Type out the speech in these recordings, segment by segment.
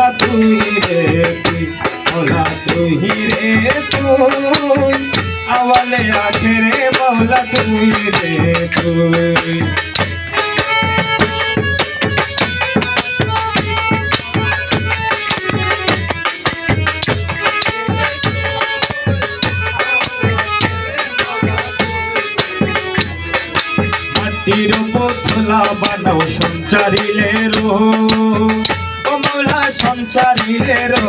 মাওলা তুই রে তুই মাওলা তুই রে তুই। আওয়ালে আখেরে মাওলা তুই রে তুই। মাটির পুতলা বানাও, সঞ্চারিলে রো ও মাওলা সঞ্চারিলে রো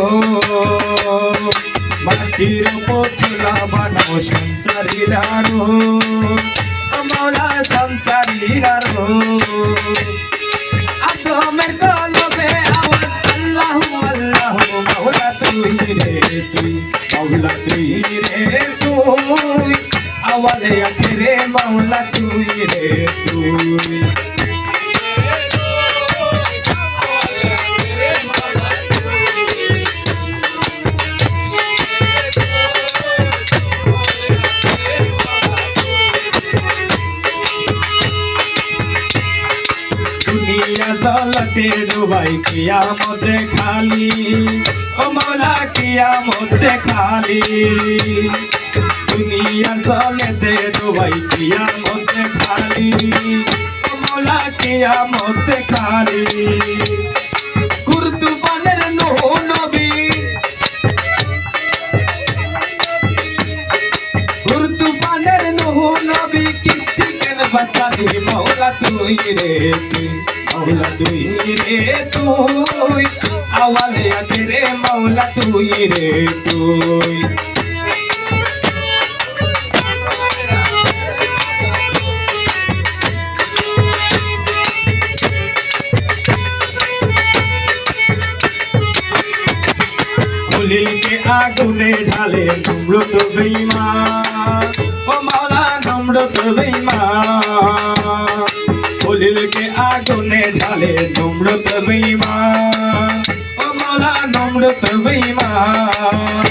মাটির পুতলা বানাও সঞ্চারিলা রো ও মাওলা সঞ্চারিলা রো আদমের কলবে আওয়াজ, আল্লাহু আল্লাহু মাওলা তুই রে তুই মাওলা তুই রে তুই। আওয়াজে আখেরে মাওলা তুই রে তুই। জলতে ডুবাই কিয়ামতে খালি, ও মাওলা কিয়ামতে খালি। দুনিয়া জলতে ডুবাই কিয়ামতে খালি, ও মাওলা কিয়ামতে খালি। কুরতুবানের নো নবী তুফানের নহু নবী, কিস্তি কেন বাঁচাবি মৌলা তুই রে? তুই মৌলা তুই রে তুই। আওয়ালে আছে আগুনে ঢালে নমরত বেঈমান ও মাওলা নমরত বেঈমান ঢালে নমরত বেঈমান, ও মাওলা, নমরত বেঈমান।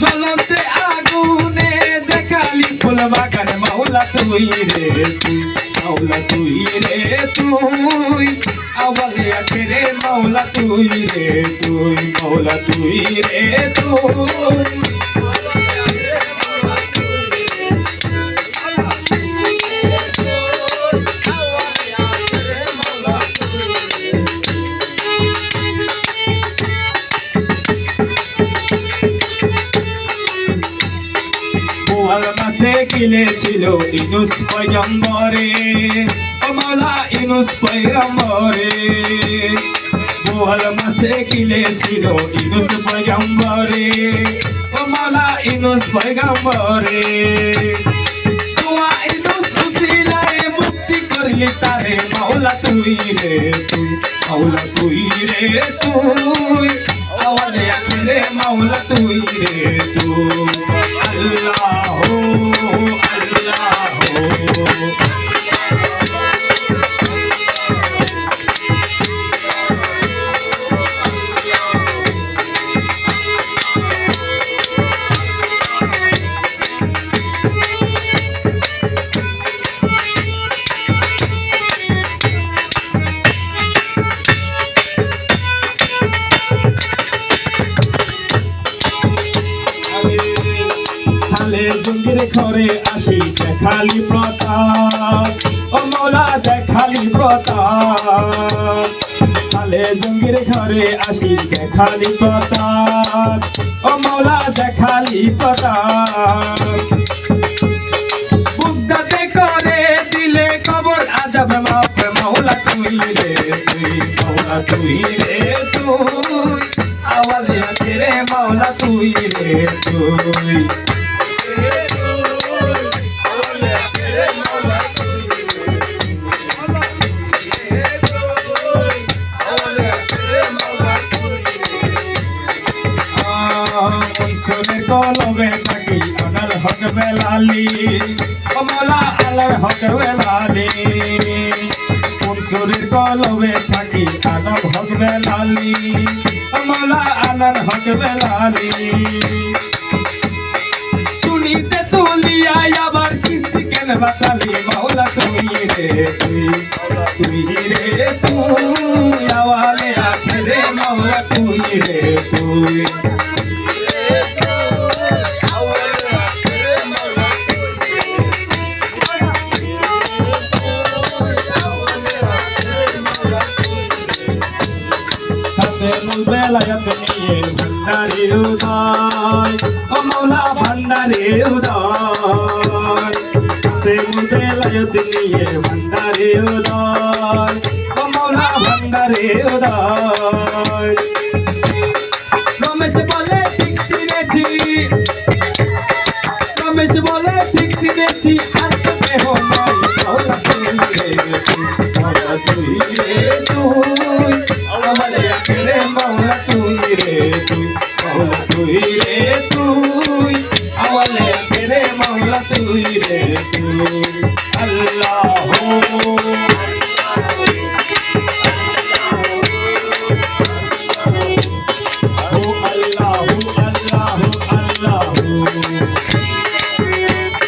জ্বলতে আগুনে দেখালি ফুল বাগান মাওলা, তুই রে তুই, মাওলা, তুই রে তুই। আওয়ালে আছে রে মাওলা, তুই রে তুই, মাওলা, তুই রে তুই। মাসে গিলেছিল ইনুস পয়গম্বরে। ও মাওলা ইনুস পয়গম্বরে। বোয়াল মাসে গিলেছিল ইনুস পয়গম্বরে। ও মাওলা ইনুস পয়গম্বরে। তুয়া ইনুস উসিলায় মুক্তি করলি তারে মাওলা তুই রে তুই, মাওলা তুই রে তুই। আওয়ালে আখেরে মাওলা তুই রে তুই। আল্লাহ জঙ্গির ঘরে আসি, দেখালি প্রতাপ। ও মৌলা, দেখালি প্রতাপ। সালে জঙ্গির ঘরে আসি, দেখালি প্রতাপ। ও মৌলা, দেখালি প্রতাপ। বুকদাতে করে দিলে কবর আজব মাপ মৌলা তুই রে তুই মৌলা তুই রে তুই। আওয়াজে রে, মৌলা তুই রে তুই। আনার হক বেলালি, কমলা আলার হক বেলালি। অঞ্চলের কলবে থাকি আনব হক বেলালি, কমলা আনার হক বেলালি। শুনিতে তুলিয়া আবার কিস্তি কেন বাঁচালি মাওলা তুই রে তুই রে, তুই। বেলায় নিয়ে ভান্ডারে উদয় ও মৌলা ভান্ডারে উদয়। প্রেম বেলায় নিয়ে ভান্ডারে উদয় ও মৌলা ভান্ডারে উদয়। রমেশ বলে, ঠিক চিনেছি। রমেশ বলে, ঠিক চিনেছি।